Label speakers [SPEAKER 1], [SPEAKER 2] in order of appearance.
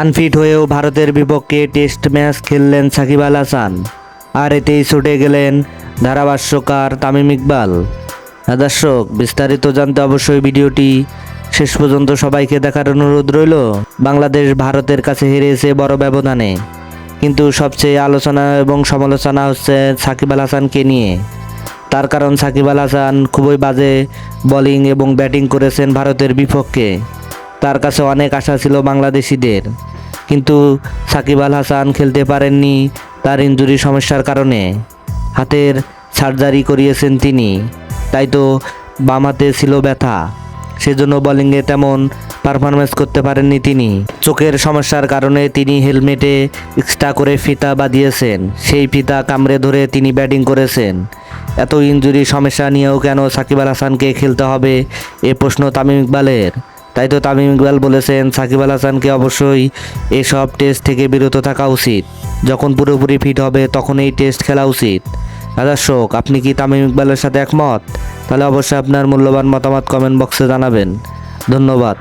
[SPEAKER 1] Unfit হয়েও ভারতের বিপক্ষে টেস্ট ম্যাচ খেললেন সাকিব আল হাসান। আর এতেই ছুটে গেলেন ধারাভাষ্যকার তামিম ইকবাল। হ্যাঁ দর্শক, বিস্তারিত জানতে অবশ্যই ভিডিওটি শেষ পর্যন্ত সবাইকে দেখার অনুরোধ রইল। বাংলাদেশ ভারতের কাছে হেরেছে বড় ব্যবধানে। কিন্তু সবচেয়ে আলোচনা এবং সমালোচনা হচ্ছে সাকিব আল হাসানকে নিয়ে। তার কারণ সাকিব আল হাসান খুবই বাজে বোলিং এবং ব্যাটিং করেছেন ভারতের বিপক্ষে। তার কাছে অনেক আশা ছিল বাংলাদেশিদের। কিন্তু সাকিব আল হাসান খেলতে পারেননি তার ইঞ্জুরি সমস্যার কারণে। হাতের সার্জারি করিয়েছেন তিনি। তাই তো বাম হাতে ছিল ব্যথা। সেজন্য বোলিংয়ে তেমন পারফরমেন্স করতে পারেননি তিনি। চোখের সমস্যার কারণে তিনি হেলমেটে এক্সট্রা করে ফিতা বাঁধিয়েছেন। সেই ফিতা কামড়ে ধরে তিনি ব্যাটিং করেছেন। এত ইঞ্জুরি সমস্যা নিয়েও কেন সাকিব আল হাসানকে খেলতে হবে? এ প্রশ্ন তামিম ইকবালের। তাই তো তামিম ইকবাল বলেছেন, সাকিব আল হাসানকে অবশ্যই এসব টেস্ট থেকে বিরত থাকা উচিত। যখন পুরোপুরি ফিট হবে তখন এই টেস্ট খেলা উচিত। দর্শক আপনি কি তামিম ইকবালের সাথে একমত? তাহলে অবশ্যই আপনার মূল্যবান মতামত কমেন্ট বক্সে জানাবেন। ধন্যবাদ।